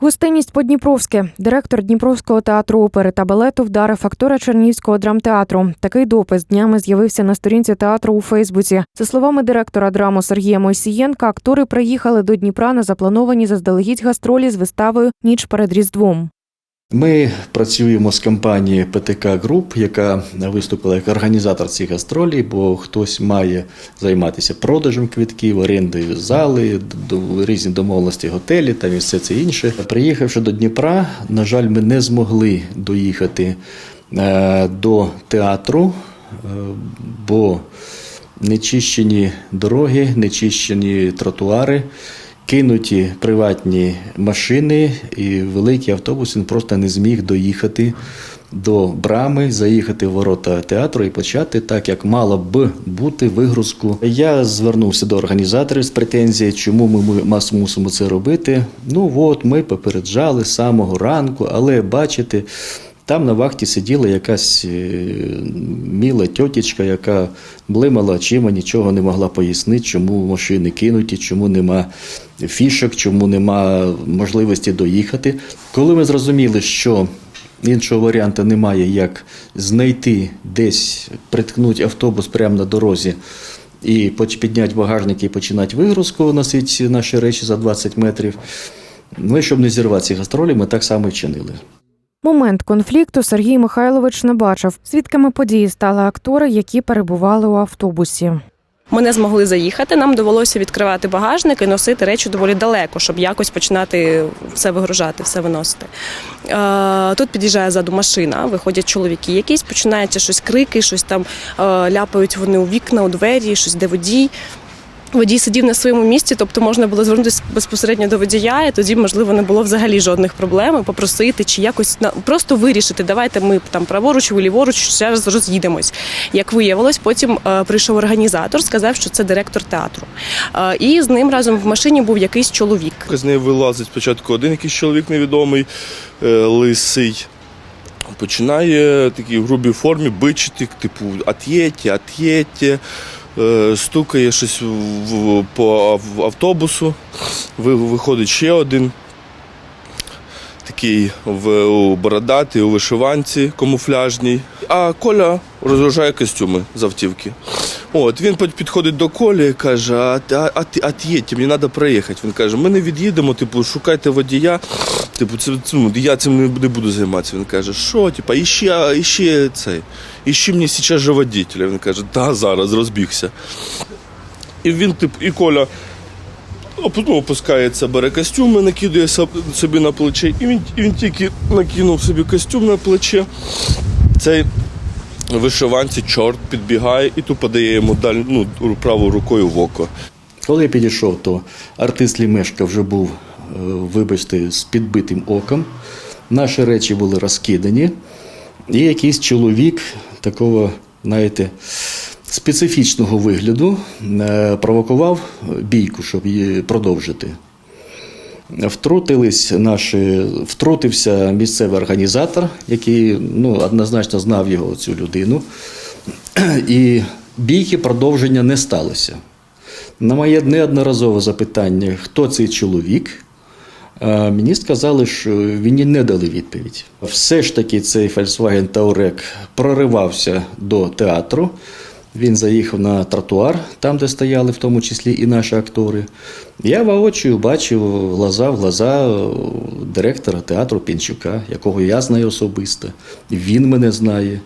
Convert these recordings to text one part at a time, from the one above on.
Гостинність по-дніпровськи. Директор Дніпровського театру опери та балету вдарив актора Чернівського драмтеатру. Такий допис днями з'явився на сторінці театру у Фейсбуці. За словами директора драму Сергія Мойсієнка, актори приїхали до Дніпра на заплановані заздалегідь гастролі з виставою Ніч перед Різдвом. Ми працюємо з компанією ПТК Груп, яка виступила як організатор цих гастролей, бо хтось має займатися продажем квитків, орендою зали, різні домовленості готелі там і все це інше. Приїхавши до Дніпра, на жаль, ми не змогли доїхати е, до театру, е, бо нечищені дороги, нечищені тротуари. Кинуті приватні машини і великий автобус він просто не зміг доїхати до брами, заїхати в ворота театру і почати так, як мала б бути вигрузку. Я звернувся до організаторів з претензією, чому ми мас- мусимо це робити. Ну от ми попереджали з самого ранку, але бачите. Там на вахті сиділа якась е, міла тьотічка, яка блимала очима, нічого не могла пояснити, чому машини кинуті, чому нема фішок, чому нема можливості доїхати. Коли ми зрозуміли, що іншого варіанту немає, як знайти десь, приткнути автобус прямо на дорозі і підняти багажник і починати вигрузку, носити наші речі за 20 метрів. Ми, щоб не зірвати ці гастролі, ми так само і вчинили. Момент конфлікту Сергій Михайлович не бачив. Свідками події стали актори, які перебували у автобусі. Ми не змогли заїхати. Нам довелося відкривати багажник і носити речі доволі далеко, щоб якось починати все вигружати, все виносити. Е, Тут під'їжджає ззаду машина, виходять чоловіки якісь, починається щось крики, щось там е, ляпають вони у вікна, у двері, щось де водій. Водій сидів на своєму місці, тобто можна було звернутися безпосередньо до водія, і тоді, можливо, не було взагалі жодних проблем, попросити чи якось просто вирішити. Давайте ми там праворуч, ви ліворуч, зараз роз'їдемось. Як виявилось, потім е, прийшов організатор, сказав, що це директор театру. Е, і з ним разом в машині був якийсь чоловік. З неї вилазить спочатку один якийсь чоловік невідомий, е, лисий. Починає в грубій формі бичити, типу, ат'єтє, е, стукає щось по автобусу. Виходить ще один. Такий в бородатий, у вишиванці камуфляжній. А Коля розгружає костюми з автівки. От він під- підходить до Колі і каже: а, а, а, ти- а т'єть, мені треба проїхати. Він каже: ми не від'їдемо, типу, шукайте водія. Типу, це, ну, я цим не, буду займатися. Він каже, що, типу, іщи, а, іщи цей, іщи мені зараз же водителя. Він каже, та зараз розбігся. І він, типу, і Коля ну, опускається, бере костюм і накидує собі на плече. І він, і він тільки накинув собі костюм на плече. Цей вишиванці чорт підбігає і тупо дає йому даль, ну, правою рукою в око. Коли я підійшов, то артист Лімешка вже був, вибачте, з підбитим оком. Наші речі були розкидані. І якийсь чоловік такого, знаєте, специфічного вигляду е, провокував бійку, щоб її продовжити. Втрутились наші, втрутився місцевий організатор, який ну, однозначно знав його цю людину. І бійки продовження не сталося. На моє неодноразове запитання, хто цей чоловік, е, мені сказали, що мені не дали відповідь. Все ж таки цей Volkswagen Таурек проривався до театру. Він заїхав на тротуар, там, де стояли в тому числі і наші актори. Я воочию бачив глаза в глаза е, директора театру Пінчука, якого я знаю особисто. Він мене знає.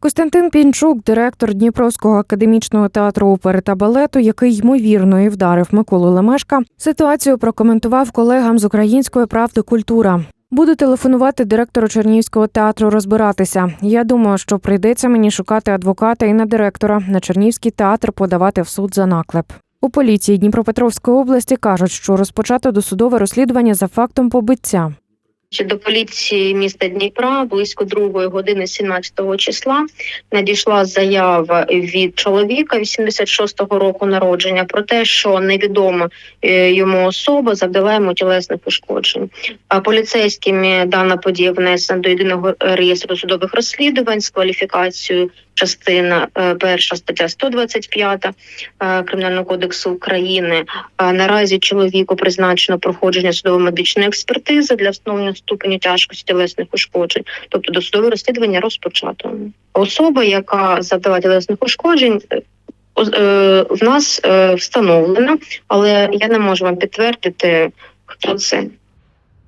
Костянтин Пінчук, директор Дніпровського академічного театру опери та балету, який ймовірно і вдарив Миколу Лемешка, ситуацію прокоментував колегам з української правди культура. Буду телефонувати директору Чернігівського театру розбиратися. Я думаю, що прийдеться мені шукати адвоката і на директора на Чернігівський театр подавати в суд за наклеп. У поліції Дніпропетровської області кажуть, що розпочато досудове розслідування за фактом побиття. До поліції міста Дніпра близько другої години 17 числа надійшла заява від чоловіка 86-го року народження про те, що невідома е, йому особа завдала йому тілесних ушкоджень. А поліцейськими дана подія внесена до єдиного реєстру судових розслідувань з кваліфікацією частина е, перша стаття 125 е, Кримінального кодексу України. Е, Наразі чоловіку призначено проходження судово-медичної експертизи для встановлення ступеню тяжкості тілесних ушкоджень, тобто досудове розслідування розпочато. Особа, яка завдала тілесних ушкоджень, в нас встановлена, але я не можу вам підтвердити, хто це.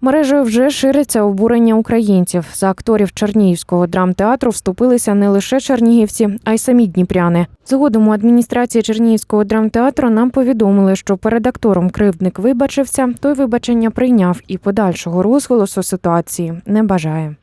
Мережею вже шириться обурення українців. За акторів Чернігівського драмтеатру вступилися не лише чернігівці, а й самі дніпряни. Згодом у адміністрації Чернігівського драмтеатру нам повідомили, що перед актором кривдник вибачився, той вибачення прийняв і подальшого розголосу ситуації не бажає.